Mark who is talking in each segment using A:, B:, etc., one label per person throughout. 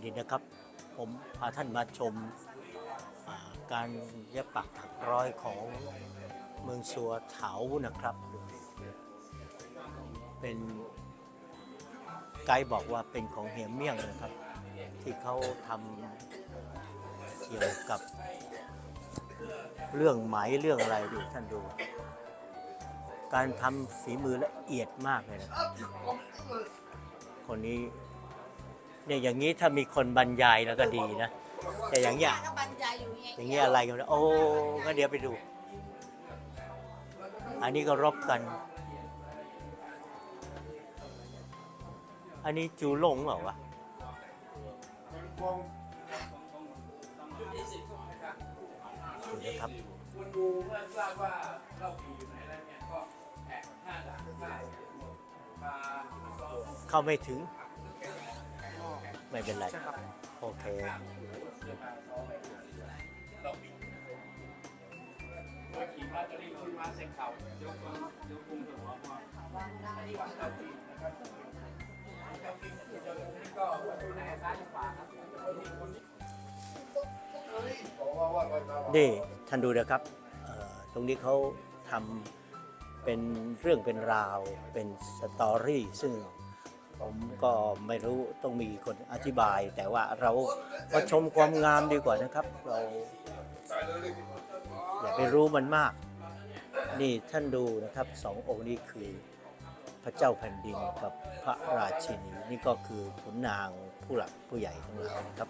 A: วันนี้นะครับ ผมพาท่านมาชมาการเย็บปักถักร้อยของเมืองสัวเถานะครับ เป็นไกด์บอกว่าเป็นของเฮียเมี่ยงนะครับ ที่เขาทำเกี่ยวกับเรื่องไหมเรื่องอะไรดูท่านดู การทำฝีมือละเอียดมากเลยนะครับคนนี้ เนี่ยอย่างนี้ถ้ามีคนบรรยายแล้วก็ดีนะ แต่อย่างเงี้ย
B: ก็บรรยายอยู่ไง
A: อย่างเงี้ยอะไรกันนะโอ้ก็เดี๋ยวไปดู อันนี้ก็รบกัน อันนี้จูหลงเหรอวะดูนะครับ
C: คุณดูเมื่อทราบว่าเราผีอยู่ไหนแล้วเนี่ยก็แอบห้าด่านห้ามา
A: เข้าไม่ถึง ไม่เป็นไร โอเค
C: เราขี่มาตอนนี้คุณมาเซ็งเขายกมือยกคุมหัวมาที่วัดเราผีนะครับเราผีเจ้าผีก็ดูในซ้ายขวาครับ
A: นี่ท่านดูนะครับเอ่อตรงนี้เขาทำเป็นเรื่องเป็นราวเป็นสตอรี่ซึ่ง ผมก็ไม่รู้ต้องมีคนอธิบาย แต่ว่าเราก็ชมความงามดีกว่านะครับ เราอย่าไปรู้มันมาก นี่ท่านดูนะครับสององค์นี้คือพระเจ้าแผ่นดินกับพระราชินีนี่ก็คือขุนนางผู้หลักผู้ใหญ่ทั้งหลานะครับ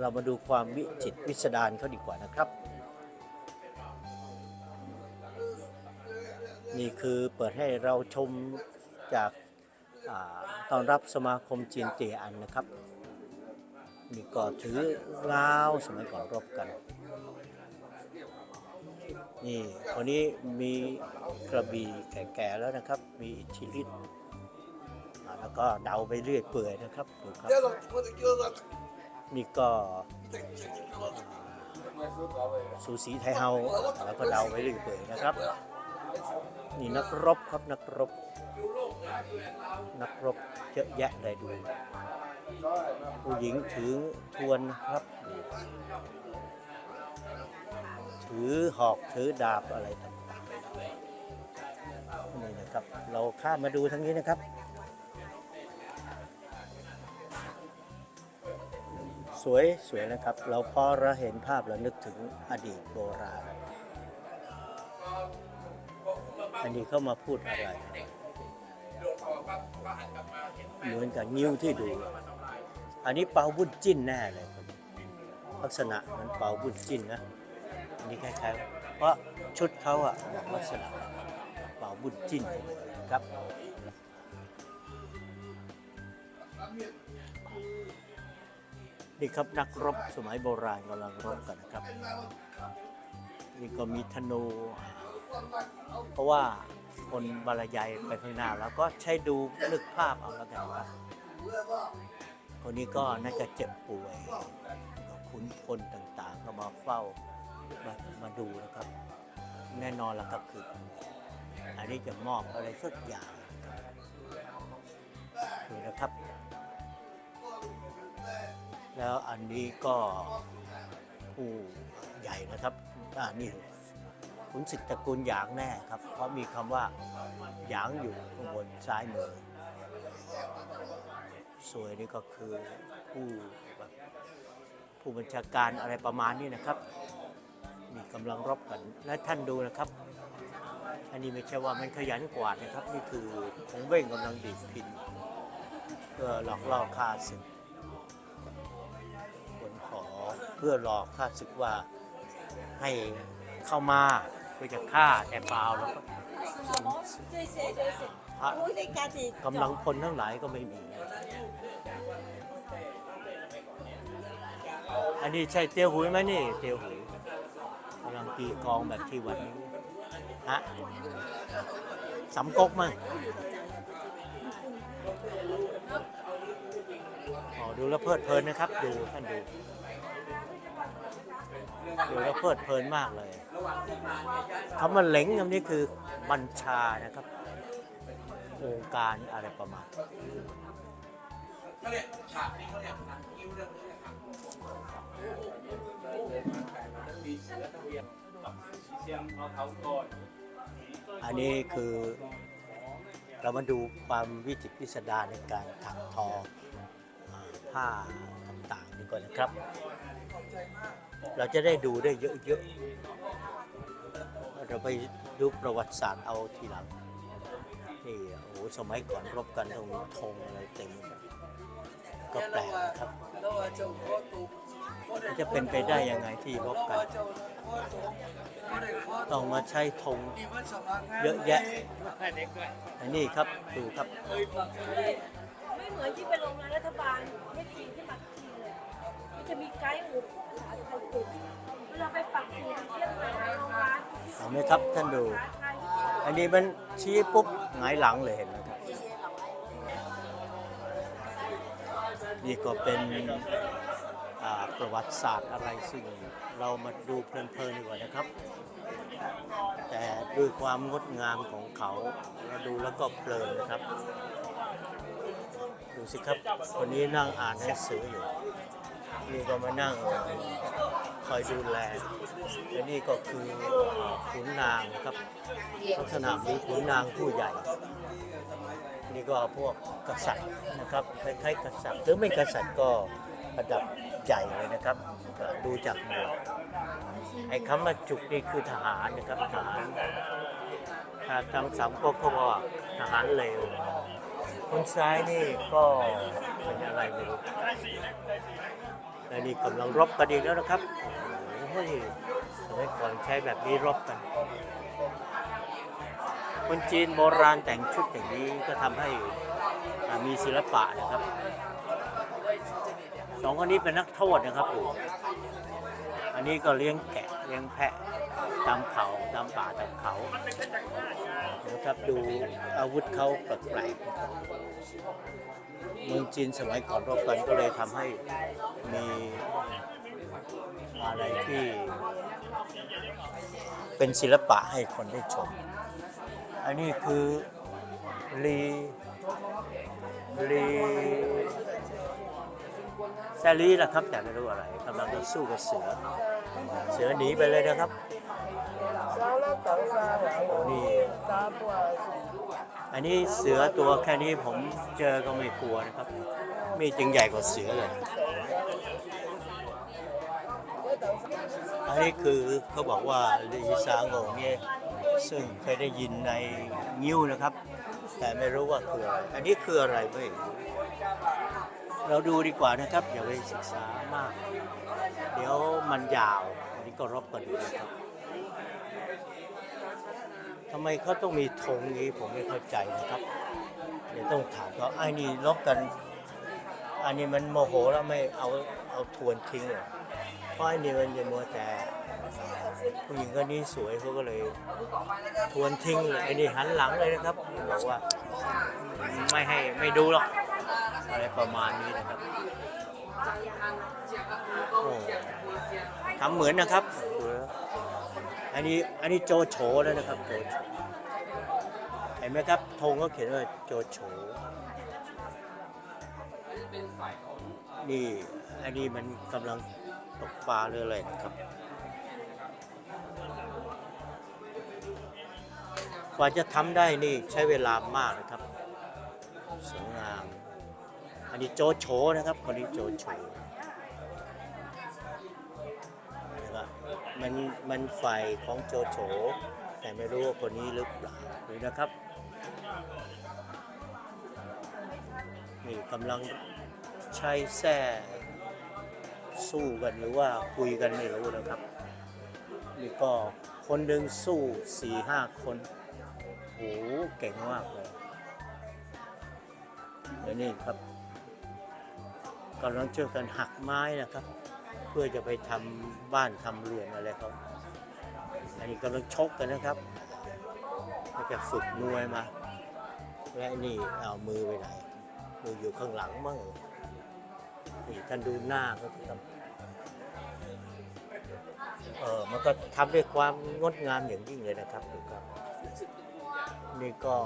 A: เรามาดูความวิจิตวิสดารเขาดีกว่านะครับ นี่คือเปิดให้เราชมจาก ตอนรับสมาคมจีนเตียอันนะครับนี่ก็ถือลาวสมัยก่อนรบกัน นี่คนนี้มีกระบี่แก่ๆแล้วนะครับ มีอิทธิฤทธิ์แล้วก็เดาไปเรื่อยเปื่อยนะครับดูครับ นี่ก็สูสีไทยเฮาแล้วก็เดาไปเรื่อยเปื่อยนะครับ นี่นักรบครับนักรบ นักรบเยอะแยะเลยดู ผู้หญิงถือทวนนะครับ ถือหอกถือดาบอะไรต่างๆนี่นะครับ เราข้ามมาดูทางนี้นะครับสวยสวยนะครับ เราพอเราเห็นภาพเรานึกถึงอดีตโบราณ อันนี้เข้ามาพูดอะไร เหมือนกับนิ้วที่ดู อันนี้เปาบุญจิ้นแน่เลยครับลักษณะเหมือนเปาบุญจิ้นนะอันนี้คล้ายๆ เพราะชุดเขาอะลักษณะเปาบุญจิ้นครับนี่ครับนักรบสมัยโบราณกำลังรบกันนะครับ นี่ก็มีธนู เพราะว่าคนบรรยายไปข้างหน้าแล้วก็ใช้ดูนึกภาพเอาแล้วกันครับคนนี้ก็น่าจะเจ็บป่วยก็คุ้นคนต่างๆ ก็มาเฝ้ามามาดูนะครับ แน่นอนแล้วครับคือ อันนี้จะมอบอะไรสักอย่างครับนี่นะครับ แล้วอันนี้ก็ผู้ใหญ่นะครับอ่านี่ ขุนศึกตระกูลหยางแน่ครับ เพราะมีคำว่าหยางอยู่ข้างบนซ้ายมือ สวยนี่ก็คือผู้ผู้บัญชาการอะไรประมาณนี้นะครับนี่กำลังรบกัน และท่านดูนะครับ อันนี้ไม่ใช่ว่ามันขยันกวาดนะครับ นี่คือของเว้งกำลังดีดพินเพื่อหลอกล่อฆ่าศึกคนขอเพื่อหลอกข้าศึกว่าให้เข้ามา คือจะฆ่าแต่เปล่าแล้วกำลังพลทั้งหลายก็ไม่มี อันนี้ใช่เตียวหุยไหมนี่ เตียวหุยกำลังตีกองแบบที่วันนี้ฮะสำกกมั้งอ๋อดูแล้วเพลิดเพลินนะครับ ดูท่านดู ดูแล้วเพลิดเพลินมากเลยคำว่าเหล็งคำนี้คือบัญชานะครับ องค์การอะไรประมาณ
C: นี้อันนี้คือเรา
A: มาดูความวิจิตรพิสดารในการถักทอผ้าต่างๆดีกว่านะครับ เราจะได้ดูได้เยอะๆ เราไปดูประวัติศาสตร์เอาทีหลัง นี่โอ้โหสมัยก่อนรบกันต้องมีธงอะไรเต็มก็แปลกนะครับ จะเป็นไปได้ยังไงที่รบกัน ต้องมาใช้ธงเยอะแยะ อันนี้ครับดูครับ
B: ไม่เหมือนที่ไปโรงงานรัฐบาลไม่จริงที่ปักกิ่งเลยมันจะมีไกด์หมู น
A: เห็นไหมครับท่านดู อันนี้มันชี้ปุ๊บหงายหลังเลยเห็นไหมครับ นี่ก็เป็นประวัติศาสตร์อะไรซึ่งเรามาดูเพลินๆดีกว่านะครับ แต่ด้วยความงดงามของเขาเราดูแล้วก็เพลินนะครับ ดูสิครับคนนี้นั่งอ่านหนังสืออยู่ นี่ก็มานั่งคอยดูแลและนี่ก็คือขุนนางครับลักษณะนี้ขุนนางผู้ใหญ่ นี่ก็พวกกษัตริย์นะครับคล้ายๆกษัตริย์หรือไม่กษัตริย์ก็ระดับใหญ่เลยนะครับ ดูจากหมวกไอ้คำว่าจุกนี่คือทหารนะครับทหารถ้าทางสามก๊กเขาบอกว่าทหารเลวคนซ้ายนี่ก็เป็นอะไรไม่รู้ และนี่กำลังรบกันอีกแล้วนะครับโอ้ยสมัยก่อนใช้แบบนี้รบกัน คนจีนโบราณแต่งชุดอย่างนี้ก็ทำให้มีศิลปะนะครับสองคนนี้เป็นนักโทษนะครับอยู่อันนี้ก็เลี้ยงแกะเลี้ยงแพะตามเขาตามป่าตามเขา นะครับดูอาวุธเขาแปลกๆเมืองจีนสมัยก่อนรบกันก็เลยทำให้มีอะไรที่เป็นศิลปะให้คนได้ชม อันนี้คือลีลีแซลีแหละครับแต่ไม่รู้อะไรกำลังจะสู้กับเสือ เสือหนีไปเลยนะครับ นี่อันนี้เสือตัวแค่นี้ผมเจอก็ไม่กลัวนะครับ มีจึงใหญ่กว่าเสือเลย อันนี้คือเขาบอกว่าลีซาโงเนี่ยซึ่งเคยได้ยินในนิ้วนะครับ แต่ไม่รู้ว่าคืออะไร อันนี้คืออะไรไม่เราดูดีกว่านะครับ อย่าไปศึกษามาก เดี๋ยวมันยาว อันนี้ก็รบกันอยู่นะครับ ทำไมเขาต้องมีธงนี้ผมไม่เข้าใจนะครับเดี๋ยวต้องถามเขาไอ้นี่ลบกัน อันนี้มันโมโหแล้วไม่เอาเอาทวนทิ้งเหรอเพราะไอ้นี่มันจะมัวแต่ผู้หญิงคนนี้สวยเขาก็เลย ทวนทิ้งเลยไอ้นี่หันหลังเลยนะครับบอกว่าไม่ให้ไม่ดูหรอกอะไรประมาณนี้นะครับโอ้ทำเหมือนนะครับ อันนี้อันนี้โจโฉแล้วนะครับโจโฉเห็นไหมครับธงก็เขียนว่าโจโฉนี่อันนี้มันกำลังตกปลาหรืออะไรนะครับกว่าจะทำได้นี่ใช้เวลามากนะครับสวยงามอันนี้โจโฉนะครับคนนี้โจโฉ มันมันไฟของโจโฉแต่ไม่รู้ว่าคนนี้หรือเปล่าดูนะครับนี่กำลังใช้แส้สู้กันหรือว่าคุยกันไม่รู้นะครับนี่ก็คนหนึ่งสู้สี่ห้าคนโหเก่งมากเลยเดี๋ยวนี้ครับกำลังช่วยกันหักไม้นะครับ เพื่อจะไปทำบ้านทำเรือนอะไรเขาอันนี้กำลังชกกันนะครับแล้วจะฝึกมวยมา และนี่เอามือไปไหนมืออยู่ข้างหลังมั่งนี่ท่านดูหน้าเขาสิครับเออมันก็ทำด้วยความงดงามอย่างยิ่งเลยนะครับดูครับ นี่ก็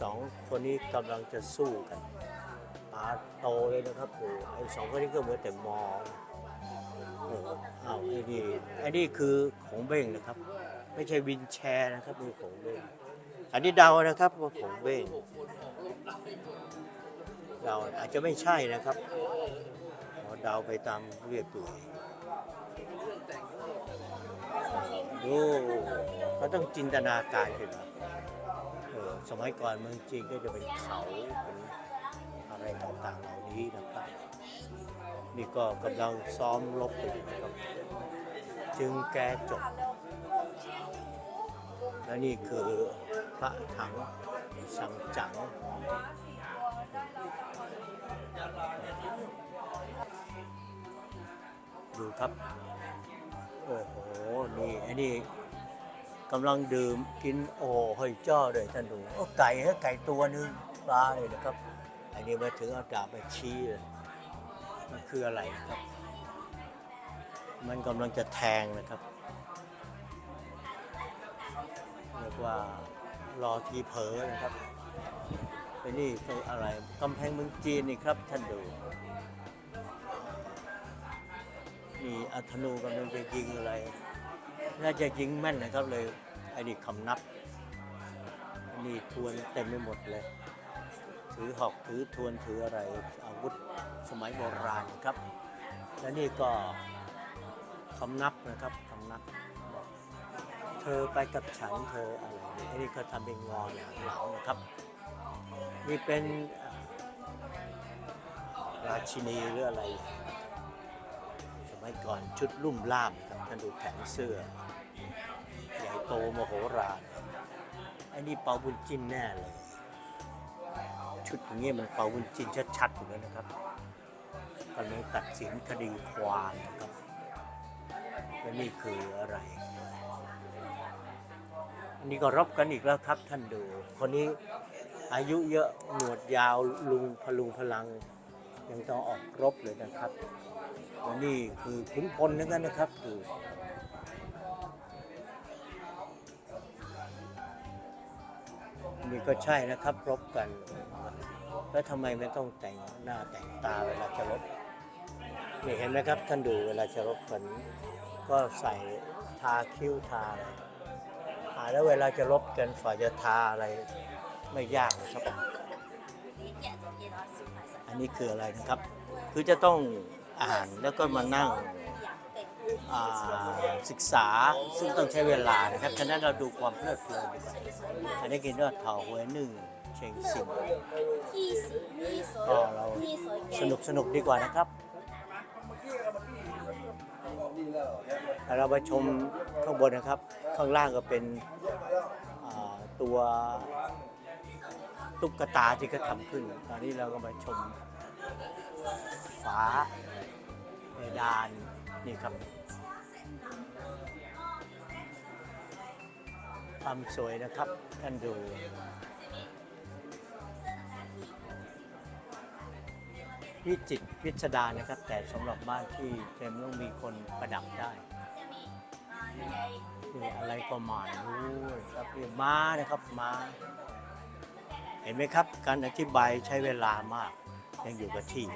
A: สองคนนี้กำลังจะสู้กันาโตเลยนะครับโอ้ไอ้สองคนนี้ก็เหมือนแต่มองโอ้อ้าวไอ้นี่ไอ้นี่คือของเบ้งนะครับ ไม่ใช่วินแชร์นะครับนี่ของเบ้งอันนี้เดานะครับว่าของเบ้งเดาอาจจะไม่ใช่นะครับเดาไปตามเรียกตัวเองดูเขาต้องจินตนาการขึ้นสมัยก่อนเมืองจีนก็จะเป็นเขาเป็น ไรต่างๆเหล่านี้นะครับ นี่ก็กำลังซ้อมรบอยู่นะครับ จึงแกจบ และนี่คือพระถังสังจังดูครับ โอ้โห นี่อันนี้กำลังดื่มกินโอ้หอยจ้อเลยท่านดูโอ้ไก่ฮะไก่ตัวหนึ่งปลาเลยนะครับ อันนี้มาถึงเอาดาบไปชี้เลยมันคืออะไรครับ มันกำลังจะแทงนะครับเรียกว่ารอทีเผลอนะครับไอ้นี่คืออะไรกำแพงเมืองจีนนี่ครับท่านดูนี่อัธนูกำลังจะยิงอะไร น่าจะยิงแม่นนะครับเลยไอ้นี่คำนับนนี่ทวนเต็มไปหมดเลย ถือหอกถือทวนถืออะไรอาวุธสมัยโบราณครับ และนี่ก็คำนับนะครับคำนับเธอไปกับฉันเธออะไรนี่ยอันนี้ก็ทำเป็นงอหลังหลังนะครับนี่เป็นราชินีหรืออะไร สมัยก่อนชุดลุ่มล่ามครับท่านดูแขนเสื้อใหญ่โตมโหฬารอันนี้เปาบุญจินแน่เลย ชุดอย่างนี้ยมันเป่าบุญจินชัดๆอยู่แล้วนะครับกำลังตัดสินคดีความนะครับและนี่คืออะไร อันนี้ก็รบกันอีกแล้วครับท่านดู คนนี้อายุเยอะหนวดยาวลุงพลุงพลัง ยังต้องออกรบเลยนะครับและนี่คือขุนพลนั่นกันนะครับดู นี่ก็ใช่นะครับรบกัน แล้วทำไมไม่ต้องแต่งหน้าแต่งตาเวลาจะรบนี่เห็นไหมครับท่านดูเวลาจะรบกันก็ใส่ทาคิ้วทาอะไรแล้วเวลาจะลบกันฝ่ายจะทาอะไรไม่ยากนะครับ อันนี้คืออะไรนะครับ คือจะต้องอ่านแล้วก็มานั่ง อ่าศึกษาซึ่งต้องใช้เวลานะครับ ฉะนั้นเราดูความเพลิดเพลินดีกว่าอันนี้กินว่าเถาหวยหนึ่งเชงซิงก็เราสนุกสนุกดีกว่านะครับเราไปชมข้างบนนะครับ ข้างล่างก็เป็นตัวตุ๊กตาที่เขาทำขึ้น ตอนนี้เราก็มาชมฝาเพดานนี่ครับ ความสวยนะครับ ท่านดูวิจิตรพิสดารนะครับ แต่สำหรับบ้านที่เต็มต้องมีคนประดับได้นี่อะไรก็หมายรู้ครับนี่ม้านะครับม้า เห็นไหมครับ การอธิบายใช้เวลามาก ยังอยู่กับที่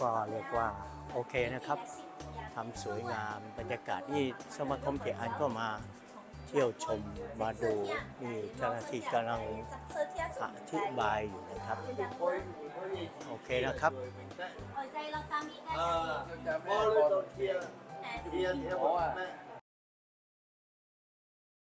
A: ก็เรียกว่า โอเคนะครับ ทมสวยงาม บรรยากาศที่สมาคมเกียอันก็มาเที่ยวชมมาดูนี่เจ้าหน้าที่กำลังอธิบายอยู่นะครับ โอเคนะครับ
C: เออแต่พ่อเราโดนเทียนเทียนเทียนบอกแม่